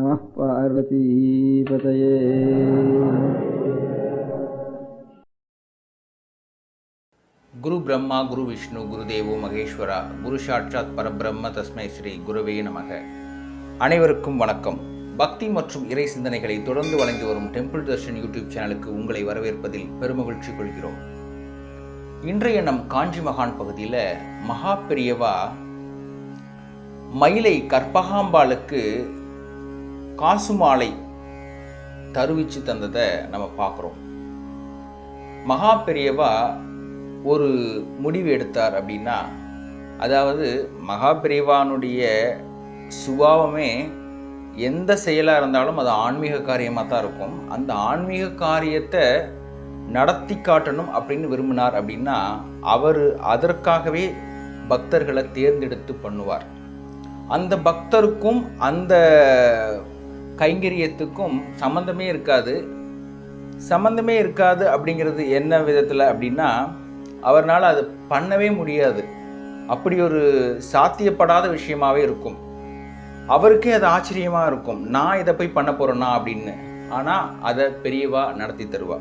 நம பார்வதீபதயே குரு பிரம்மா குரு விஷ்ணு குரு தேவோ மகேஸ்வரா குரு சாட்சாத் பரபிரம்ம தஸ்மை ஸ்ரீ குருவே நமக அனைவருக்கும் வணக்கம். பக்தி மற்றும் இறை சிந்தனைகளை தொடர்ந்து வழங்கி வரும் டெம்பிள் தர்ஷன் யூடியூப் சேனலுக்கு உங்களை வரவேற்பதில் பெருமகிழ்ச்சி கொள்கிறோம். இன்றைய நம் காஞ்சி மகான் பகுதியில் மகா பெரியவா மயிலை கற்பகாம்பாளுக்கு காசு மாலை தருவிச்சு தந்ததை நம்ம பார்க்குறோம். மகா பெரியவா ஒரு முடிவு எடுத்தார் அப்படின்னா அதாவது மகா பெரியவானுடைய சுபாவமே எந்த செயலாக இருந்தாலும் அது ஆன்மீக காரியமாக தான் இருக்கும். அந்த ஆன்மீக காரியத்தை நடத்தி காட்டணும் அப்படின்னு விரும்பினார் அப்படின்னா அவர் அதற்காகவே பக்தர்களை தேர்ந்தெடுத்து பண்ணுவார். அந்த பக்தருக்கும் அந்த கைங்கரியத்துக்கும் சம்மந்தமே இருக்காது. சம்மந்தமே இருக்காது அப்படிங்கிறது என்ன விதத்தில் அப்படின்னா அவர்னால் அது பண்ணவே முடியாது. அப்படி ஒரு சாத்தியப்படாத விஷயமாவே இருக்கும். அவருக்கே அது ஆச்சரியமாக இருக்கும். நான் இதை போய் பண்ண போகிறேன்னா அப்படின்னு. ஆனால் அதை பெரியவா நடத்தி தருவா.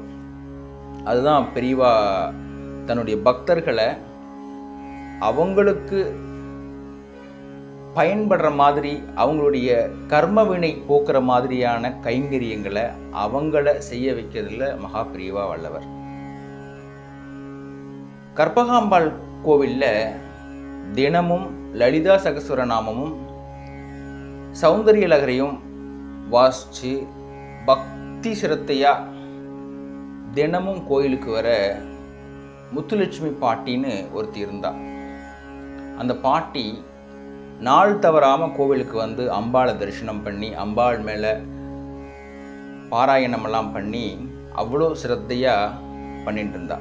அதுதான் பெரியவா தன்னுடைய பக்தர்களை அவங்களுக்கு பயன்படுற மாதிரி அவங்களுடைய கர்மவினை போக்குற மாதிரியான கைங்கரியங்களை அவங்கள செய்ய வைக்கிறதுல மகா பிரியவா வல்லவர். கற்பகாம்பாள் கோவிலில் தினமும் லலிதா சகஸ்வரநாமமும் சௌந்தரிய லகரையும் வாசித்து பக்தி சிரத்தையாக தினமும் கோயிலுக்கு வர முத்துலட்சுமி பாட்டின்னு ஒருத்தி இருந்தா. அந்த பாட்டி நாள் தவறாமல் கோவிலுக்கு வந்து அம்பாளை தரிசனம் பண்ணி அம்பாள் மேலே பாராயணமெல்லாம் பண்ணி அவ்வளோ சிரத்தையாக பண்ணிட்டு இருந்தா.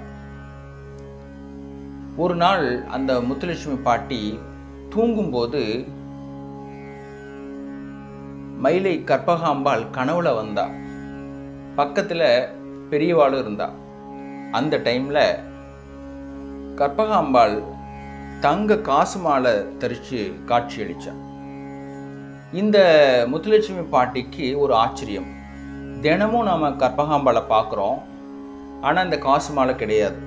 ஒரு நாள் அந்த முத்துலட்சுமி பாட்டி தூங்கும்போது மயிலை கற்பகாம்பாள் கனவுல வந்தா. பக்கத்தில் பெரியவாளும் இருந்தா. அந்த டைமில் கற்பகாம்பாள் தங்க காசு மாலை தரித்து காட்சியளித்தான் இந்த முத்துலட்சுமி பாட்டிக்கு ஒரு ஆச்சரியம். தினமும் நாம் கற்பகாம்பாலை பார்க்குறோம் ஆனால் இந்த காசு மாலை கிடையாது.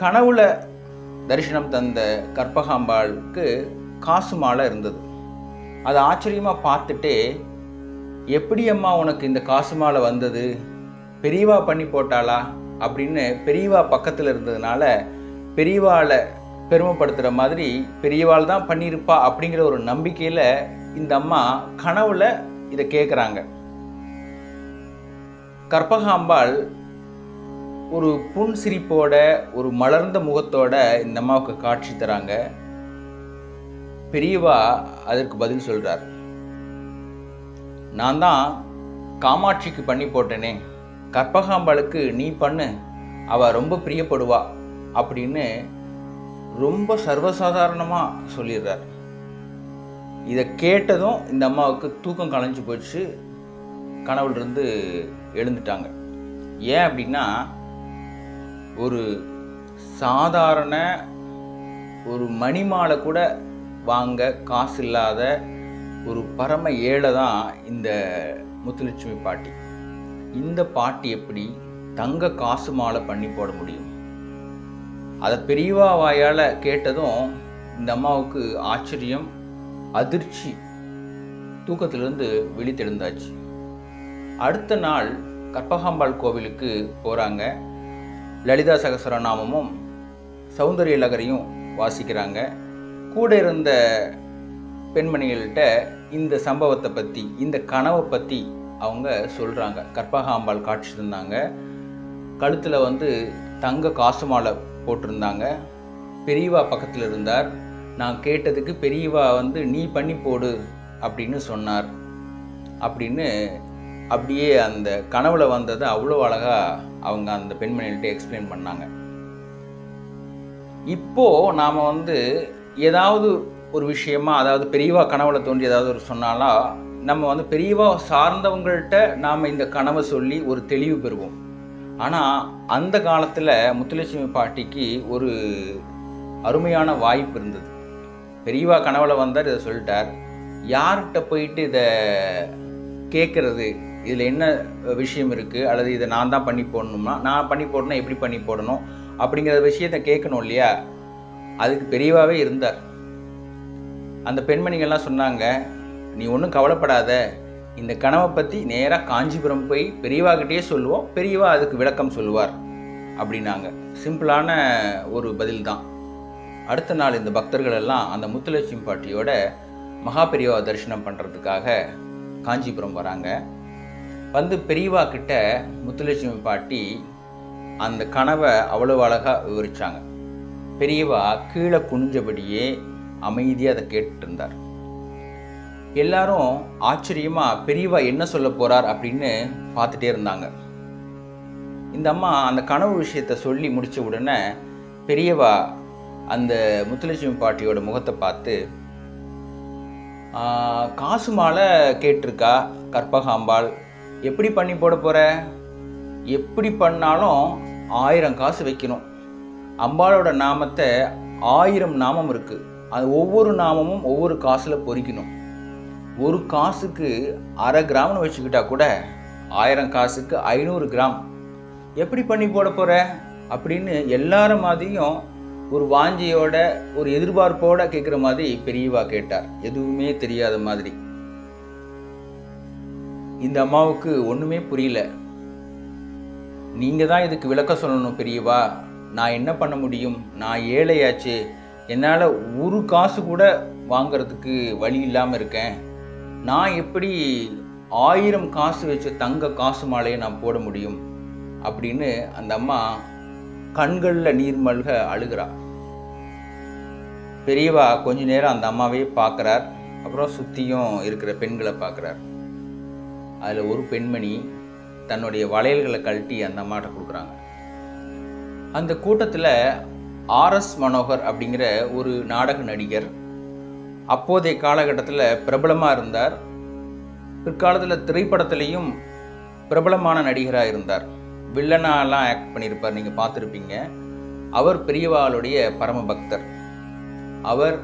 கனவுல தரிசனம் தந்த கற்பகாம்பாளுக்கு காசு மாலை இருந்தது. அதை ஆச்சரியமாக பார்த்துட்டே எப்படி அம்மா உனக்கு இந்த காசு மாலை வந்தது? பெரியவா பண்ணி போட்டாளா? அப்படின்னு பெரியவா பக்கத்தில் இருந்ததுனால பெரியவாளை பெருமைப்படுத்துகிற மாதிரி பெரியவாள் தான் பண்ணியிருப்பா அப்படிங்கிற ஒரு நம்பிக்கையில் இந்த அம்மா கனவுல இதை கேட்குறாங்க கற்பகாம்பாள் ஒரு புன் சிரிப்போட ஒரு மலர்ந்த முகத்தோட இந்த அம்மாவுக்கு காட்சி தராங்க. பெரியவா அதற்கு பதில் சொல்கிறார் நான் தான் காமாட்சிக்கு பண்ணி போட்டேனே. கற்பகாம்பாளுக்கு நீ பண்ணு. அவ ரொம்ப பிரியப்படுவா. அப்படின்னு ரொம்ப சர்வசாதாரணமாக சொல்லிடுறார். இதை கேட்டதும் இந்த அம்மாவுக்கு தூக்கம் கலைஞ்சு போச்சு கனவுலேருந்து எழுந்துட்டாங்க. ஏன் அப்படின்னா ஒரு சாதாரண ஒரு மணிமாலை கூட வாங்க காசு இல்லாத ஒரு பரம ஏழை தான் இந்த முத்துலட்சுமி பாட்டி. இந்த பாட்டி எப்படி தங்க காசு மாலை பண்ணி போட முடியும்? அதை பெரியவா வாயால் கேட்டதும் இந்த அம்மாவுக்கு ஆச்சரியம் அதிர்ச்சி தூக்கத்திலிருந்து விழித்தெழுந்தாச்சு அடுத்த நாள் கற்பகாம்பாள் கோவிலுக்கு போகிறாங்க லலிதா சகசரநாமமும் சௌந்தரிய லகரையும் வாசிக்கிறாங்க. கூட இருந்த பெண்மணிகள்கிட்ட இந்த சம்பவத்தை பற்றி இந்த கனவை பற்றி அவங்க சொல்கிறாங்க கற்பகாம்பாள் காட்சி தந்தாங்க கழுத்தில் வந்து தங்க காசு மாலை போட்டிருந்தாங்க. பெரியவா பக்கத்தில் இருந்தார். நான் கேட்டதுக்கு பெரியவா வந்து நீ பண்ணி போடு அப்படின்னு சொன்னார். அப்படின்னு அப்படியே அந்த கனவுல வந்ததை அவ்வளோ அழகாக அவங்க அந்த பெண்மணிகள்கிட்ட எக்ஸ்பிளைன் பண்ணாங்க. இப்போது நாம் வந்து ஏதாவது ஒரு விஷயமா அதாவது பெரியவா கனவுல தோன்றி ஏதாவது ஒரு சொன்னாலா நம்ம வந்து பெரியவா சார்ந்தவங்கள்ட்ட நாம் இந்த கனவை சொல்லி ஒரு தெளிவு பெறுவோம். ஆனால் அந்த காலத்தில் முத்துலட்சுமி பாட்டிக்கு ஒரு அருமையான வாய்ப்பு இருந்தது. பெரியவா கனவுல வந்தார் இதை சொல்லிட்டார். யார்கிட்ட போயிட்டு இதை கேட்குறது இதில் என்ன விஷயம் இருக்குது அல்லது இதை நான் தான் பண்ணி போடணும்னா நான் பண்ணி போடணும் எப்படி பண்ணி போடணும் அப்படிங்கிற விஷயத்த கேட்கணும் இல்லையா? அதுக்கு பெரியவாவே இருந்தார். அந்த பெண்மணிகள்லாம் சொன்னாங்க நீ ஒன்றும் கவலைப்படாத இந்த கனவை பற்றி நேராக காஞ்சிபுரம் போய் பெரியவாகிட்டே சொல்லுவோம். பெரியவா அதுக்கு விளக்கம் சொல்லுவார் அப்படின்னாங்க. சிம்பிளான ஒரு பதில் தான் அடுத்த நாள் இந்த பக்தர்கள் எல்லாம் அந்த முத்துலட்சுமி பாட்டியோட மகா பெரியவா தரிசனம் பண்ணுறதுக்காக காஞ்சிபுரம் வராங்க. வந்து பெரியவா கிட்ட முத்துலட்சுமி பாட்டி அந்த கனவை அவ்வளோ அழகாக விவரிச்சாங்க. பெரியவா கீழே குனிஞ்சபடியே அமைதியாக அதை கேட்டுட்டு இருந்தார். எல்லாரும் ஆச்சரியமாக பெரியவா என்ன சொல்ல போகிறார் அப்படின்னு பார்த்துட்டே இருந்தாங்க. இந்த அம்மா அந்த கனவு விஷயத்தை சொல்லி முடித்த உடனே பெரியவா அந்த முத்துலட்சுமி பாட்டியோட முகத்தை பார்த்து காசு மாலை கேட்டிருக்கா கற்பகாம்பாள்? எப்படி பண்ணி போட போகிற எப்படி பண்ணாலும் ஆயிரம் காசு வைக்கணும். அம்பாளோட நாமத்தை ஆயிரம் நாமம் இருக்குது அது ஒவ்வொரு நாமமும் ஒவ்வொரு காசில் பொறிக்கணும். ஒரு காசுக்கு அரை கிராம்னு வச்சுக்கிட்டா கூட ஆயிரம் காசுக்கு ஐநூறு கிராம். எப்படி பண்ணி போட போகிற அப்படின்னு எல்லார மாதிரியும் ஒரு வாஞ்சியோட ஒரு எதிர்பார்ப்போட கேட்குற மாதிரி பெரியவா கேட்டார். எதுவுமே தெரியாத மாதிரி. இந்த அம்மாவுக்கு ஒன்றுமே புரியல. நீங்கள் தான் இதுக்கு விளக்க சொல்லணும் பெரியவா. நான் என்ன பண்ண முடியும்? நான் ஏழையாச்சு. என்னால் ஒரு காசு கூட வாங்கிறதுக்கு வழி இல்லாமல் இருக்கேன். நான் எப்படி ஆயிரம் காசு வச்சு தங்க காசு மாலையை நான் போட முடியும்? அப்படின்னு அந்த அம்மா கண்களில் நீர்மல்க அழுகிறா. பெரியவா கொஞ்ச நேரம் அந்த அம்மாவே பார்க்குறார். அப்புறம் சுற்றியும் இருக்கிற பெண்களை பார்க்குறார். அதில் ஒரு பெண்மணி தன்னுடைய வளையல்களை கழட்டி அந்த அம்மாட்ட கொடுக்குறாங்க. அந்த கூட்டத்தில் ஆர்எஸ் மனோகர் அப்படிங்கிற ஒரு நாடக நடிகர் அப்போதைய காலகட்டத்தில் பிரபலமாக இருந்தார். பிற்காலத்தில் திரைப்படத்திலையும் பிரபலமான நடிகராக இருந்தார். வில்லனாலாம் ஆக்ட் பண்ணியிருப்பார் நீங்கள் பார்த்துருப்பீங்க. அவர் பெரியவாளுடைய பரம பக்தர் அவர்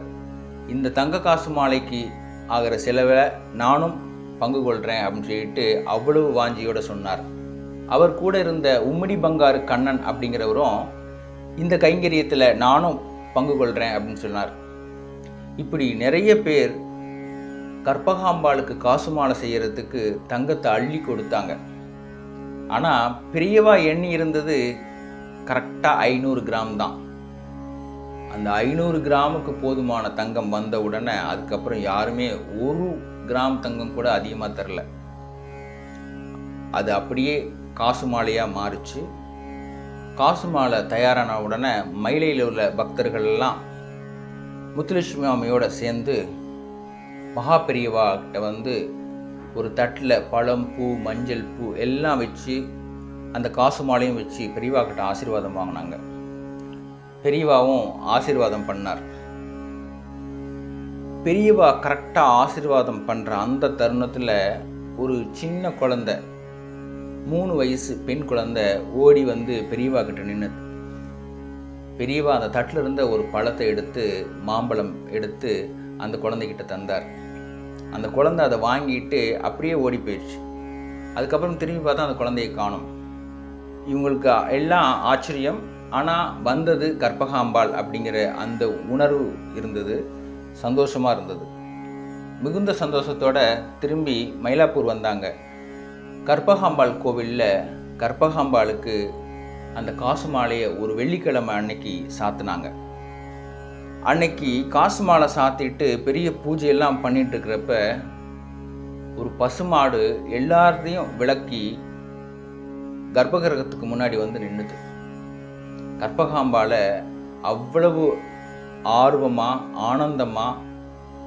இந்த தங்க காசு மாலைக்கு ஆகிற செலவை நானும் பங்கு கொள்கிறேன் அப்படின்னு சொல்லிட்டு அவ்வளவு வாஞ்சியோடு சொன்னார். அவர் கூட இருந்த உம்மிடி பங்காரு கண்ணன் அப்படிங்கிறவரும் இந்த கைங்கரியத்தில் நானும் பங்கு கொள்கிறேன் அப்படின்னு சொன்னார். இப்படி நிறைய பேர் கற்பகாம்பாளுக்கு காசு மாலை செய்கிறதுக்கு தங்கத்தை அள்ளி கொடுத்தாங்க. ஆனால் பெரியவா எண்ணி இருந்தது கரெக்டாக ஐநூறு கிராம் தான். அந்த ஐநூறு கிராமுக்கு போதுமான தங்கம் வந்த உடனே அதுக்கப்புறம் யாருமே ஒரு கிராம் தங்கம் கூட அதிகமாக தரல. அது அப்படியே காசு மாலையாக மாறுச்சு. காசு மாலை தயாரான உடனே மயிலையில் உள்ள பக்தர்கள் எல்லாம் முத்துலட்சுமி அம்மையோட சேர்ந்து மகா பெரியவா கிட்ட வந்து ஒரு தட்டில் பழம் பூ மஞ்சள் பூ எல்லாம் வச்சு அந்த காசு மாலையும் வச்சு பெரியவா கிட்ட ஆசீர்வாதம் வாங்கினாங்க. பெரியவாவும் ஆசீர்வாதம் பண்ணார். பெரியவா கரெக்டாக ஆசீர்வாதம் பண்ணுற அந்த தருணத்தில் ஒரு சின்ன குழந்த மூணு வயசு பெண் குழந்த ஓடி வந்து பெரியவா கிட்ட நின்று பெரியவா அந்த தட்டில் இருந்த ஒரு பழத்தை எடுத்து மாம்பழம் எடுத்து அந்த குழந்தைகிட்ட தந்தார். அந்த குழந்தை அதை வாங்கிட்டு அப்படியே ஓடி போயிடுச்சு. அதுக்கப்புறம் திரும்பி பார்த்தா அந்த குழந்தையை காணும். இவங்களுக்கு எல்லாம் ஆச்சரியம். ஆனால் வந்தது கற்பகாம்பாள் அப்படிங்கிற அந்த உணர்வு இருந்தது. சந்தோஷமாக இருந்தது. மிகுந்த சந்தோஷத்தோட திரும்பி மயிலாப்பூர் வந்தாங்க. கற்பகாம்பாள் கோவிலில் கற்பகாம்பாளுக்கு அந்த காசு மாலையை ஒரு வெள்ளிக்கிழமை அன்னைக்கு சாத்துனாங்க. அன்னைக்கு காசு மாலை சாத்திட்டு பெரிய பூஜையெல்லாம் பண்ணிட்டு இருக்கிறப்ப ஒரு பசுமாடு எல்லாத்தையும் விளக்கி கர்ப்பகிரகத்துக்கு முன்னாடி வந்து நின்றுது கற்பகாம்பால அவ்வளவு ஆர்வமாக ஆனந்தமாக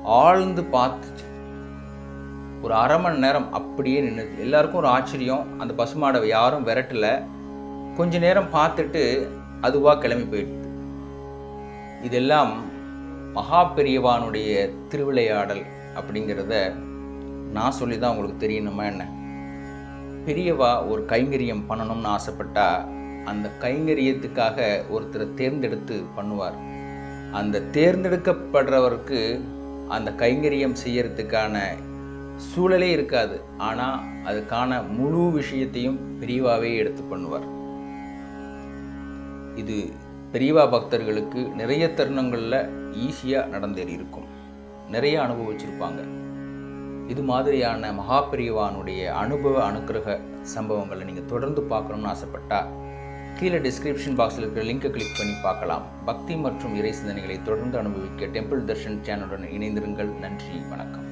ஆழ்ந்து பார்த்துச்சு. ஒரு அரை மணி நேரம் அப்படியே நின்றுது எல்லாருக்கும் ஒரு ஆச்சரியம். அந்த பசுமாடை யாரும் விரட்டல. கொஞ்ச நேரம் பார்த்துட்டு அதுவாக கிளம்பி போயிடுது இதெல்லாம் மகா பெரியவானுடைய திருவிளையாடல் அப்படிங்கிறத நான் சொல்லி தான் உங்களுக்கு தெரியணுமா என்ன? பெரியவா ஒரு கைங்கரியம் பண்ணணும்னு ஆசைப்பட்டா அந்த கைங்கரியத்துக்காக ஒருத்தரை தேர்ந்தெடுத்து பண்ணுவார். அந்த தேர்ந்தெடுக்கப்படுறவருக்கு அந்த கைங்கரியம் செய்யறதுக்கான சூழலே இருக்காது. ஆனால் அதுக்கான முழு விஷயத்தையும் பெரியவாவே எடுத்து பண்ணுவார். இது பெரியவா பக்தர்களுக்கு நிறைய தருணங்களில் ஈஸியாக நடந்தேறி இருக்கும். நிறைய அனுபவிச்சிருப்பாங்க. இது மாதிரியான மகா பெரியவானுடைய அனுபவ அனுக்கிரக சம்பவங்களை நீங்கள் தொடர்ந்து பார்க்கணும்னு ஆசைப்பட்டால் கீழே டிஸ்கிரிப்ஷன் பாக்ஸில் இருக்கிற லிங்கை கிளிக் பண்ணி பார்க்கலாம். பக்தி மற்றும் இறை சிந்தனைகளை தொடர்ந்து அனுபவிக்க டெம்பிள் தர்ஷன் சேனலுடன் இணைந்திருங்கள். நன்றி வணக்கம்.